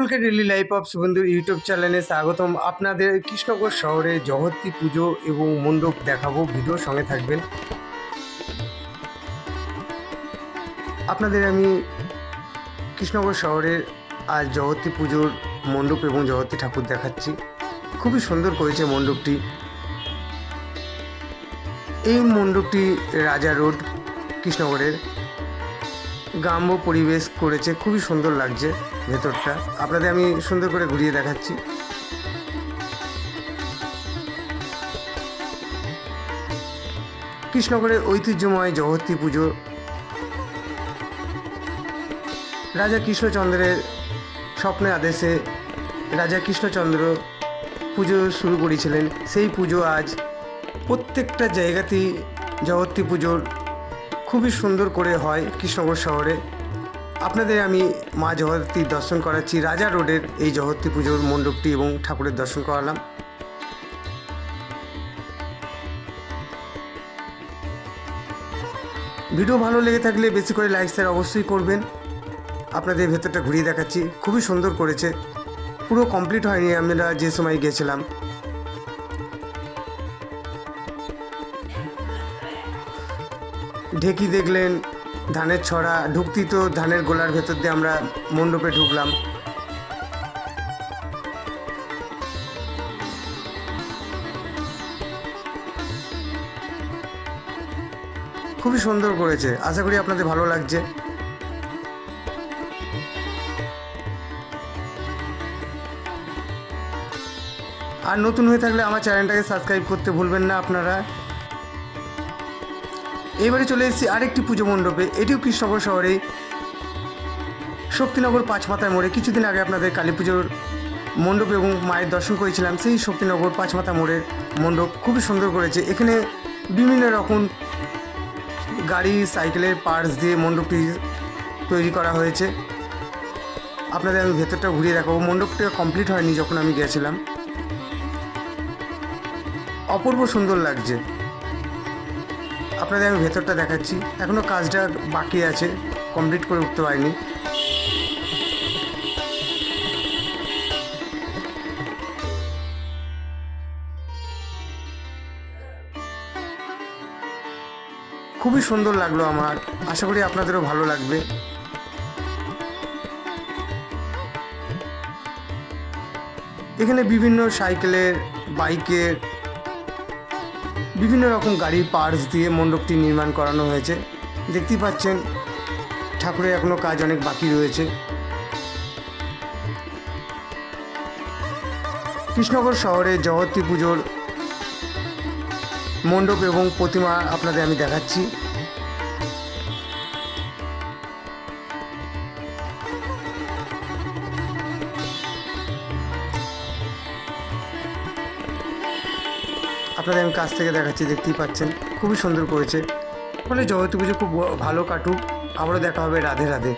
সকলকে daily life of শুভেন্দুর YouTube চ্যানেলে স্বাগতম। আপনাদের কৃষ্ণগড় শহরে জগত্রী পুজো এবং মণ্ডপ দেখাবো। ভিডিও সঙ্গে থাকবেন। আপনাদের আমি কৃষ্ণগড় শহরের আজ জগত্রী পুজোর মণ্ডপ এবং জগত্রী ঠাকুর দেখাচ্ছি। খুবই সুন্দর করেছে মণ্ডপটি। এই মণ্ডপটি রাজা রোড, কৃষ্ণগড়ের। গ্রাম্য পরিবেশ করেছে, খুবই সুন্দর লাগছে ভেতরটা। আপনাদের আমি সুন্দর করে ঘুরিয়ে দেখাচ্ছি। কৃষ্ণগড়ের ঐতিহ্যময় জগত্রী পুজো। রাজা কৃষ্ণচন্দ্রের স্বপ্নের আদেশে রাজা কৃষ্ণচন্দ্র পুজো শুরু করেছিলেন। সেই পুজো আজ প্রত্যেকটা জায়গাতেই জগত্রী পুজোর খুবই সুন্দর করে হয় কৃষ্ণগড় শহরে। আপনাদের আমি মা জগত্রীর দর্শন করাচ্ছি, রাজা রোডের এই জগত্রী পুজোর মণ্ডপটি এবং ঠাকুরের দর্শন করালাম। ভিডিও ভালো লেগে থাকলে বেশি করে লাইক শেয়ার অবশ্যই করবেন। আপনাদের ভেতরটা ঘুরিয়ে দেখাচ্ছি, খুবই সুন্দর করেছে। পুরো কমপ্লিট হয়নি, আমরা যে সময় গেছিলাম। ঢেকি দেখলেন, ধানের ছড়া, ঢুকতি তো ধানের গোলার ভেতর দিয়ে আমরা মণ্ডপে ঢুকলাম। খুবই সুন্দর করেছে, আশা করি আপনাদের ভালো লাগছে। আর নতুন হয়ে থাকলে আমার চ্যানেলটাকে সাবস্ক্রাইব করতে ভুলবেন না আপনারা। এবারে চলে এসেছি আরেকটি পুজো মণ্ডপে। এটিও কৃষ্ণনগর শহরে। শক্তিনগর পাঁচমাথার মোড়ে। কিছুদিন আগে আপনাদের কালী পুজোর মণ্ডপ এবং মায়ের দর্শন করেছিলাম। সেই শক্তিনগর পাঁচমাথা মোড়ের মণ্ডপ খুবই সুন্দর করেছে। এখানে বিভিন্ন রকম গাড়ি, সাইকেলের পার্টস দিয়ে মণ্ডপটি তৈরি করা হয়েছে। আপনাদের আমি ভেতরটা ঘুরিয়ে দেখাবো। মণ্ডপটা কমপ্লিট হয়নি যখন আমি গেছিলাম। অপূর্ব সুন্দর লাগছে। আপনাদের আমি ভেতরটা দেখাচ্ছি। এখনও কাজটা বাকি আছে কমপ্লিট করে উঠতে পারিনি। খুবই সুন্দর লাগল আমার, আশা করি আপনাদেরও ভালো লাগবে। এখানে বিভিন্ন সাইকেলের, বাইকের বিভিন্ন রকম গাড়ির পার্টস দিয়ে মণ্ডপটি নির্মাণ করানো হয়েছে। দেখতেই পাচ্ছেন, ঠাকুরের এখনও কাজ অনেক বাকি রয়েছে। কৃষ্ণগর শহরে জগত্রী পুজোর মণ্ডপ এবং প্রতিমা আপনাদের আমি দেখাচ্ছি। আপনাদের আমি কাছ থেকে দেখাচ্ছি, দেখতেই পাচ্ছেন। খুবই সুন্দর করেছে। ফলে জগতী পুজো খুব ভালো কাটুক, আবারও দেখা হবে রাধে রাধে।